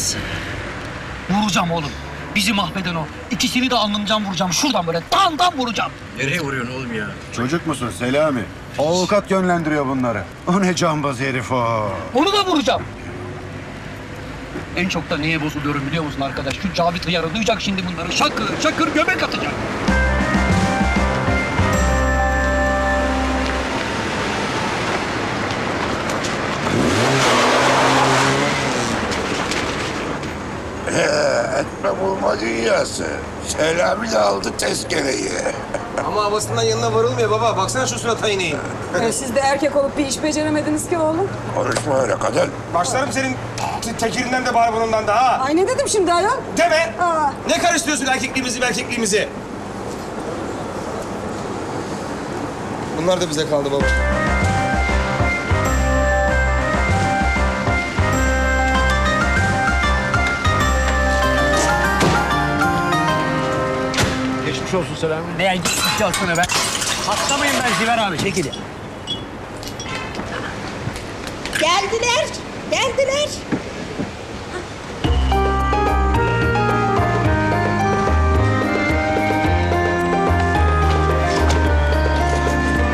Nasıl? Vuracağım oğlum. Bizi mahveden o. İkisini de alnından vuracağım. Şuradan böyle dandan vuracağım. Nereye vuruyorsun oğlum ya? Çocuk musun Selami? O avukat yönlendiriyor bunları. O ne cambaz herif o. Onu da vuracağım. En çok da neye bozuluyorum biliyor musun arkadaş? Şu Cavit Hıyar'ı duyacak şimdi bunları. Şakır şakır göbek atacak. Etme bulma dünyası. Selami de aldı tezkereyi. Ama havasından yanına varılmıyor baba. Baksana şu surata ineğin. Ee, Siz de erkek olup bir iş beceremediniz ki oğlum. Konuşma öyle kadın. Başlarım senin te- tekirinden de barbunundan da ha. Ay ne dedim şimdi ayol? Deme. Aa. Ne karıştırıyorsun erkekliğimizi erkekliğimizi? Bunlar da bize kaldı baba. Geçmiş olsun Selami. Ne gitmiş olsun be. Patlamayın ben Ziver abi çekil ya. Geldiler, geldiler.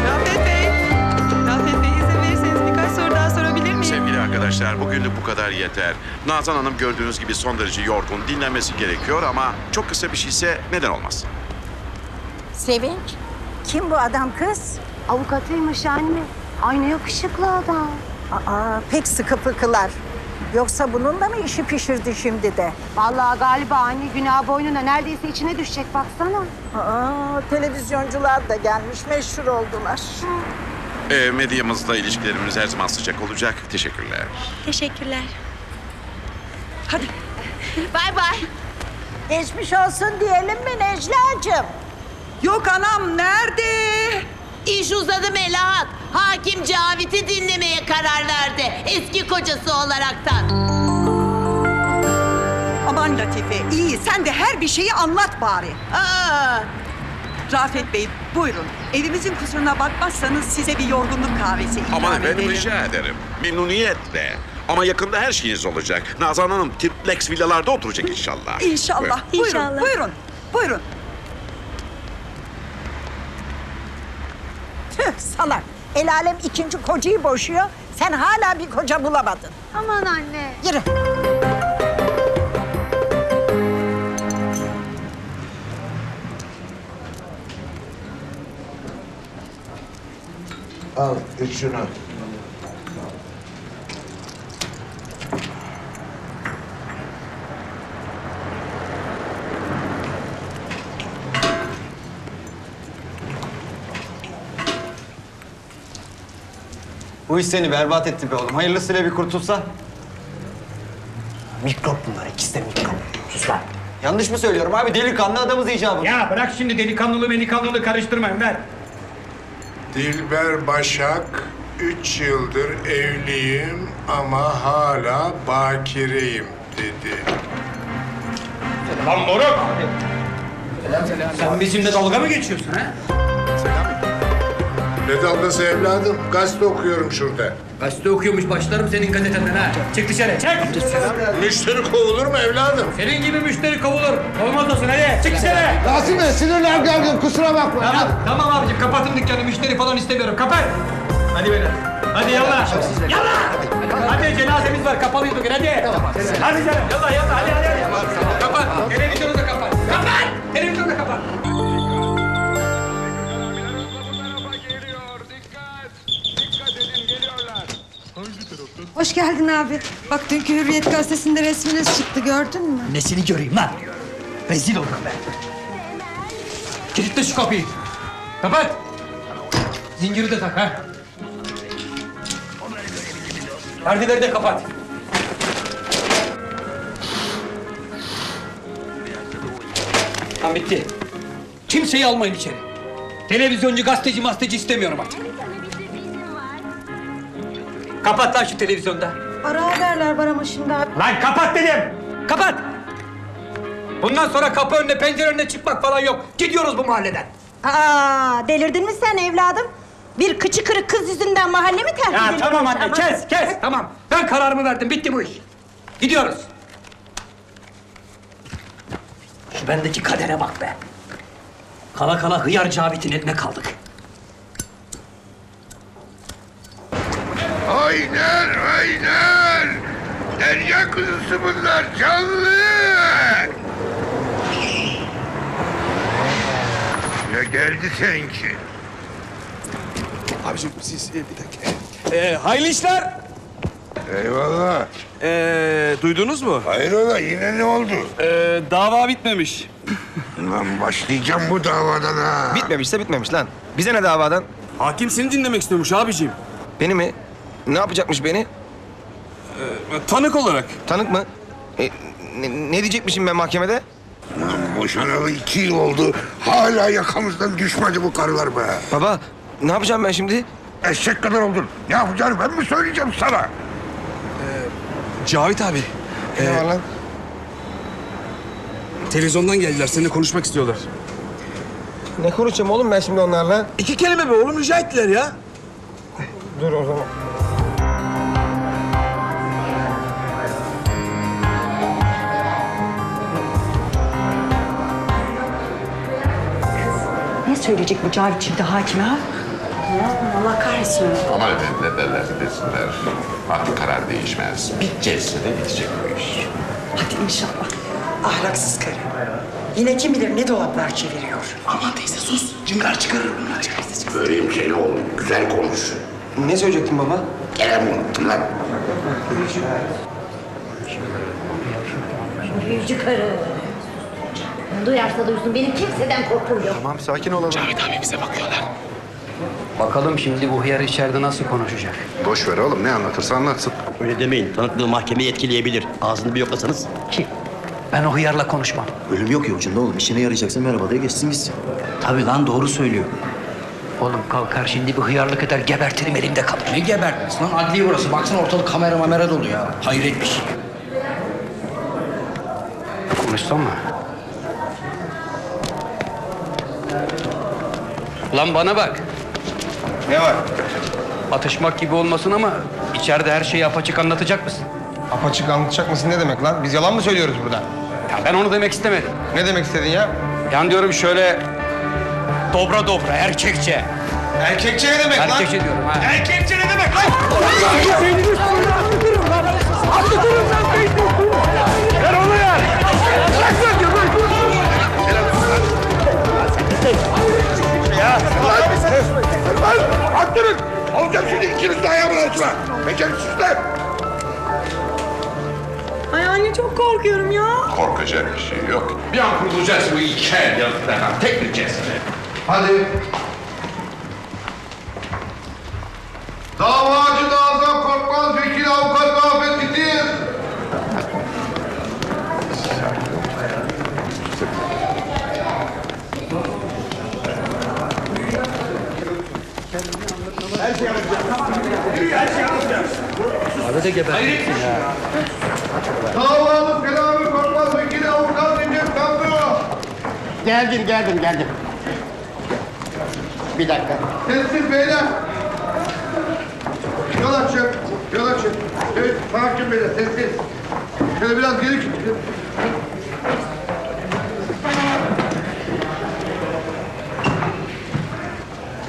Rafet Bey, Rafet Bey izin verirseniz birkaç soru daha sorabilir miyim? Sevgili arkadaşlar bugünlük bu kadar yeter. Nazan Hanım gördüğünüz gibi son derece yorgun, dinlenmesi gerekiyor ama çok kısa bir şeyse neden olmaz? Sevinç, kim bu adam kız? Avukatıymış anne. Aynı yakışıklı adam. Aa, pek sıkı fıkılar. Yoksa bunun da mı işi pişirdi şimdi de? Vallahi galiba anne günah boynuna neredeyse içine düşecek baksana. Aa, televizyoncular da gelmiş, meşhur oldular. Ee, medyamızla ilişkilerimiz her zaman sıcak olacak. Teşekkürler. Teşekkürler. Hadi. bay bay. Geçmiş olsun diyelim mi Necla'cığım? Yok anam nerede? İş uzadı Melahat. Hakim Cavit'i dinlemeye karar verdi. Eski kocası olaraktan. Aman Latife iyi sen de her bir şeyi anlat bari. Aa, Rafet Bey buyurun. Evimizin kusuruna bakmazsanız size bir yorgunluk kahvesi ikram Aman efendim edelim. rica ederim. Memnuniyetle. Ama yakında her şeyiniz olacak. Nazan Hanım triplex villalarda oturacak inşallah. İnşallah. Buyurun. Buyurun, İnşallah. buyurun, buyurun. Salak. El alem ikinci kocayı boşuyor. Sen hala bir koca bulamadın. Aman anne. Yürü. Al iç şunu. Bu iş seni berbat etti be oğlum. Hayırlısıyla bir kurtulsa. Mikrop bunlar ikisi de mikrop. Sus lan. Yanlış mı söylüyorum abi? Delikanlı adamız icabı. Ya bırak şimdi delikanlılığı melikanlılığı karıştırma Ömer. Dilber Başak, üç yıldır evliyim ama hala bakireyim dedi. Lan moruk. Sen bizimle dalga mı geçiyorsun ha? Ne dalgası evladım? Gazete okuyorum şurada. Gazete okuyormuş başlarım senin gazetenden ha. Çık dışarı çık. Müşteri kovulur mu evladım? Senin gibi müşteri kovulur. Olmaz olsun hadi çık dışarı. Rasim Bey sinirler gergin kusura bakma. Tamam, tamam abicim kapatın dükkanı müşteri falan istemiyorum kapat. Hadi beyler. Hadi yallah. Yallah. Hadi cenazemiz var kapalıyız bugün hadi. Hadi canım yallah yallah hadi hadi. hadi. Kapat. Televizyonu da kapat. Kapat. Televizyonu Hoş geldin abi. Bak dünkü Hürriyet gazetesinde resminiz çıktı gördün mü? Nesini göreyim lan? Rezil oldum ben. Kilitle şu kapıyı. Kapat. Zinciri de tak ha. Perdeleri de kapat. Tamam bitti. Kimseyi almayın içeri. Televizyoncu, gazeteci, masteci istemiyorum artık. Kapat lan şu televizyonda. Ara haberler var ama şimdi. Lan kapat dedim. Kapat. Bundan sonra kapı önüne pencere önüne çıkmak falan yok. Gidiyoruz bu mahalleden. Aa, delirdin mi sen evladım? Bir kıçı kırık kız yüzünden mahalle mi terk Ya tamam anne kes kes tamam. Ben kararımı verdim bitti bu iş. Gidiyoruz. Şu bendeki kadere bak be. Kala kala hıyar Cavit'in eline kaldık. Aynen aynen. Derya kuzusu bunlar canlı. Ya geldi seninki. Abiciğim siz e, bir dakika. Ee, hayırlı işler. Eyvallah. Ee, duydunuz mu? Hayrola yine ne oldu? Ee, dava bitmemiş. Lan başlayacağım bu davadan ha. Bitmemişse bitmemiş lan. Bize ne davadan? Hakim seni dinlemek istiyormuş abiciğim. Beni mi? Ne yapacakmış beni? Ee, Tanık olarak. Tanık mı? E, ne, ne diyecekmişim ben mahkemede? Lan boşanalı iki yıl oldu. Hala yakamızdan düşmedi bu karılar be. Baba ne yapacağım ben şimdi? Eşek kadar oldun. Ne yapacağını ben mi söyleyeceğim sana? Cavit abi. Ne var lan? Televizyondan geldiler. Seninle konuşmak istiyorlar. Ne konuşacağım oğlum ben şimdi onlarla? İki kelime be oğlum rica ettiler ya. Dur o zaman. Ne söyleyecek bu Cavit şimdi hakime ha? Allah kahretsin. Aman efendim ne derlerse desinler. Artık karar değişmez. Bir celse de bitecek bu iş. Hadi inşallah. Ahlaksız karı. Yine kim bilir ne dolaplar çeviriyor. Aman teyze sus. Cıngar çıkarır bunlar. Böreğim seni oğlum. Güzel konuş. Ne söyleyecektin baba? Kerem unuttum lan. Büyücü karı. Duyarsa duysun benim kimseden korkum yok. Tamam sakin olalım. Bakalım şimdi bu hıyar içeride nasıl konuşacak? Boş ver oğlum ne anlatırsa anlatsın. Öyle demeyin. Tanıklığı mahkemeyi etkileyebilir. Ağzını bir yoklasanız. Ki ben o hıyarla konuşmam. Ölüm yok ya ucunda oğlum. İşine yarayacaksa merhaba diye geçsin gitsin. Tabii lan doğru söylüyor. Oğlum kalkar şimdi bir hıyarlık eder gebertirim elimde kalır. Ne gebertmesi lan? Adliye burası. Baksana ortalık kamera mamera dolu ya. Hayret bir şey. Konuşsam mı? Lan bana bak. Ne var? Atışmak gibi olmasın ama içeride her şeyi apaçık anlatacak mısın? Apaçık anlatacak mısın ne demek lan? Biz yalan mı söylüyoruz burada? Ya ben onu demek istemedim. Ne demek istedin ya? Yani diyorum şöyle dobra dobra erkekçe. Erkekçe ne demek lan? Erkekçe diyorum ha. Erkekçe ne demek lan? Lan attırın. Alacağım şimdi ikiniz de ayağımın altına. Beceriksizler. Ay anne çok korkuyorum ya. Korkacak bir şey yok. Bir an kurtulacağız bu iki el yanıtlardan. Tek bir celse. Hadi. Davacı Nazan Korkmaz Vekil Avukat Rafet Gitir. Abi de gebertin ya. Davalı Selami Korkmaz Vekil Avukat Recep Tanrı. Geldim geldim geldim. Bir dakika. Sessiz beyler. Yol açın. Yol açın. Evet, sakin beyler, sessiz. Şöyle biraz geri gidin.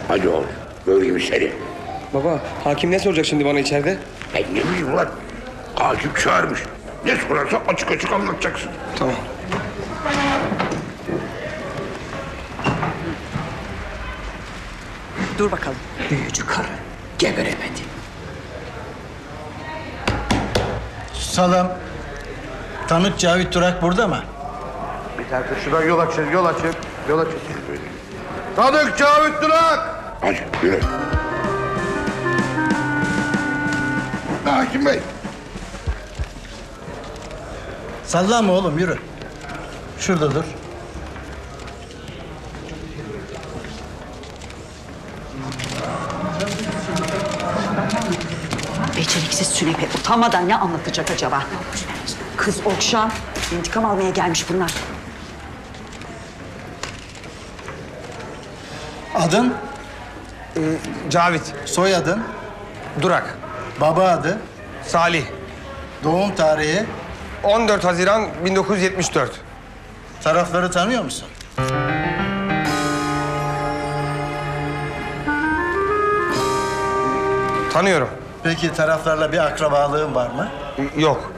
Hadi oğlum. Göreyim seni. Baba hakim ne soracak şimdi bana içeride? Ben ne bileyim lan. Hakim çağırmış. Ne sorarsa açık açık anlatacaksın. Tamam. Dur bakalım. Büyücü karı geberemedi. Salam. Tanık Cavit Durak burada mı? Bir dakika şuradan yol açın, yol açın. Yol açın. Tanık Cavit Durak. Hadi yürü. Hakim Bey. Sallama oğlum yürü. Şurada dur. Beceriksiz sünepe utanmadan ne anlatacak acaba? Kız Okşan intikam almaya gelmiş bunlar. Adın, Cavit. soyadın, Durak. Baba adı, Salih. doğum tarihi, 14 Haziran 1974. Tarafları tanıyor musun? Tanıyorum. Peki taraflarla bir akrabalığın var mı? Yok.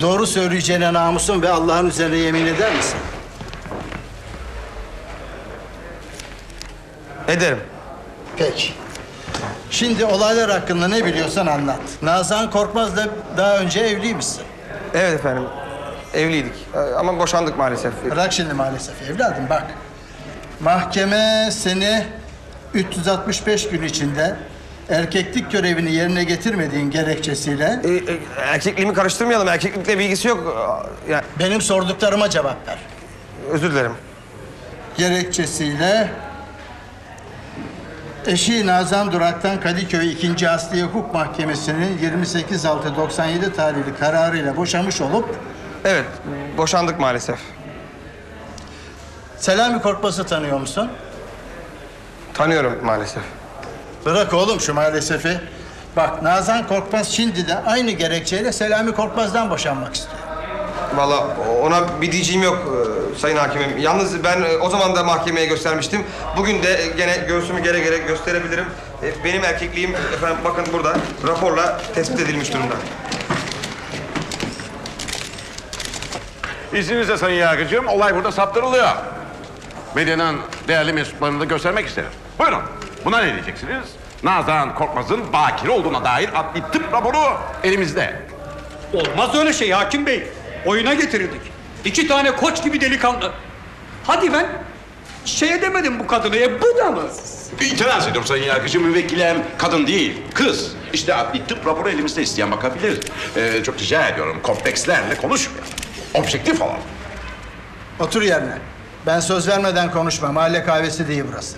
Doğru söyleyeceğine namusun ve Allah'ın üzerine yemin eder misin? Ederim. Peki. Şimdi olaylar hakkında ne biliyorsan anlat. Nazan Korkmaz'la daha önce evliymişsin. Evet efendim. Evliydik ama boşandık maalesef. Bırak şimdi maalesef evladım bak. Mahkeme seni 365 gün içinde erkeklik görevini yerine getirmediğin gerekçesiyle... erkekliğimi karıştırmayalım. Erkeklikle bilgisi yok. Yani Benim sorduklarıma cevap ver. özür dilerim. Gerekçesiyle eşi Nazan Durak'tan Kadıköy 2. Asliye Hukuk Mahkemesi'nin 28.6.97 tarihli kararıyla boşamış olup Evet, boşandık maalesef. Selami Korkmaz'ı tanıyor musun? Tanıyorum maalesef. Bırak oğlum şu maalesef'i. Bak Nazan Korkmaz şimdi de aynı gerekçeyle Selami Korkmaz'dan boşanmak istiyor. Vallahi ona bir diyeceğim yok e, sayın hakimim. Yalnız ben e, o zaman da mahkemeye göstermiştim. Bugün de gene göğsümü gere gere gösterebilirim. E, Benim erkekliğim efendim bakın burada raporla tespit edilmiş durumda. İzninizle sayın yargıcım olay burada saptırılıyor. Medyanın değerli mensuplarını da göstermek isterim. Buyurun. Buna ne diyeceksiniz? Nazan Korkmaz'ın bakire olduğuna dair adli tıp raporu elimizde. Olmaz öyle şey hakim bey. Oyuna getirirdik. İki tane koç gibi delikanlı. Hadi ben şey edemedim bu kadını. E bu da mı? İtiraz ediyorum sayın yargıcım. Müvekkilem kadın değil, kız. İşte adli tıp raporu elimizde isteyen bakabilir. Ee, çok rica ediyorum komplekslerle konuşmayalım. Objektif olalım. Otur yerine. Ben söz vermeden konuşma. Mahalle kahvesi değil burası.